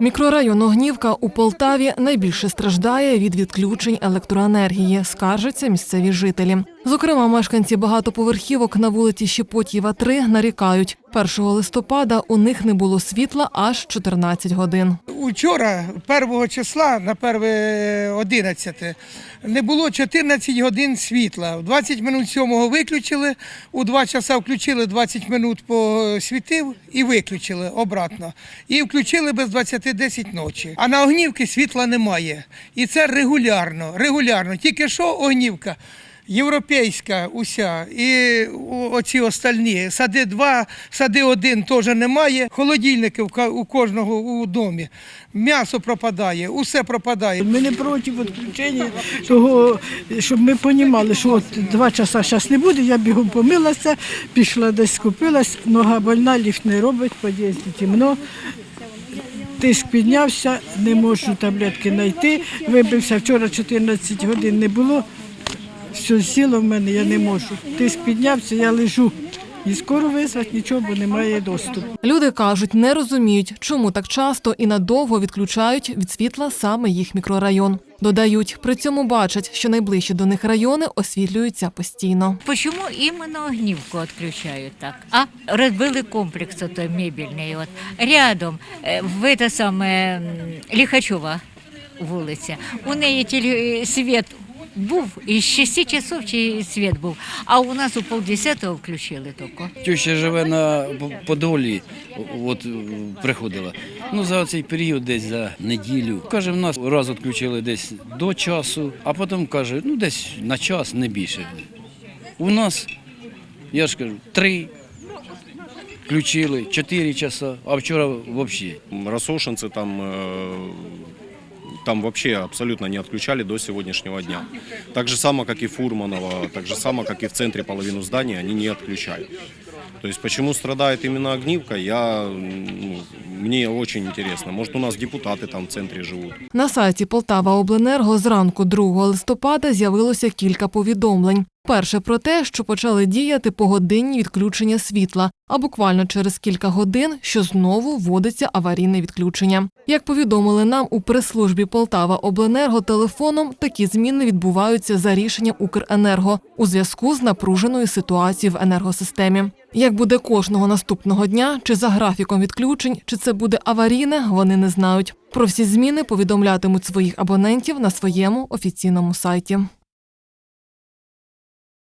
Мікрорайон Огнівка у Полтаві найбільше страждає від відключень електроенергії, скаржаться місцеві жителі. Зокрема, мешканці багатоповерхівок на вулиці Щепотєва 3 нарікають. 1 листопада у них не було світла аж 14 годин. Учора, 1 числа на 1 11, не було 14 годин світла. В 20 минут 7 виключили, у 2 часа включили, 20 минут посвітив і виключили обратно. І включили без 20-10 ночі. А на огнівки світла немає. І це регулярно, регулярно. Тільки що огнівка. Європейська уся і оці остальні. Сади 2, сади 1 теж немає. Холодильники у кожного у домі. М'ясо пропадає, усе пропадає. Ми не проти відключення того, щоб ми розуміли, що от два часа зараз не буде, я бігом помилася, пішла десь скупилась, нога больна, ліфт не робить, під'їзді темно. Тиск піднявся, не можу таблетки знайти. Вибився вчора 14 годин не було Все сіло в мене, я не можу. Тиск піднявся, я лежу. І скоро визвати нічого, бо немає доступу. Люди кажуть, не розуміють, чому так часто і надовго відключають від світла саме їх мікрорайон. Додають, при цьому бачать, що найближчі до них райони освітлюються постійно. Почему именно огнивку отключают так? А разбили комплекс той мебельный вот рядом э, в это самое м, Лихачова вулиця. У неї теле- світ був і з 6 часов чи світ був. А у нас у полдесятого включили тільки. Теща живе на Подолі, от е, приходила. Ну за цей період десь за неділю. Каже, в нас раз відключили десь до часу, а потім каже, ну десь на час, не більше. У нас, я ж кажу, три включили, чотири часа, а вчора взагалі. Рассошинцы там, э, там вообще абсолютно не отключали до сегодняшнего дня. Так же само, как и Фурманова, так же само, как и в центре половину здания, они не отключают. То есть почему страдает именно Огнивка, я, ну, мне очень интересно. Может, у нас депутаты там в центре живут. На сайті Полтава Обленерго зранку 2 листопада з'явилося кілька повідомлень. Перше про те, що почали діяти погодинні відключення світла, а буквально через кілька годин, що знову вводиться аварійне відключення. Як повідомили нам у прес-службі Полтава Обленерго телефоном, такі зміни відбуваються за рішенням Укренерго у зв'язку з напруженою ситуацією в енергосистемі. Як буде кожного наступного дня, чи за графіком відключень, чи це буде аварійне, вони не знають. Про всі зміни повідомлятимуть своїх абонентів на своєму офіційному сайті.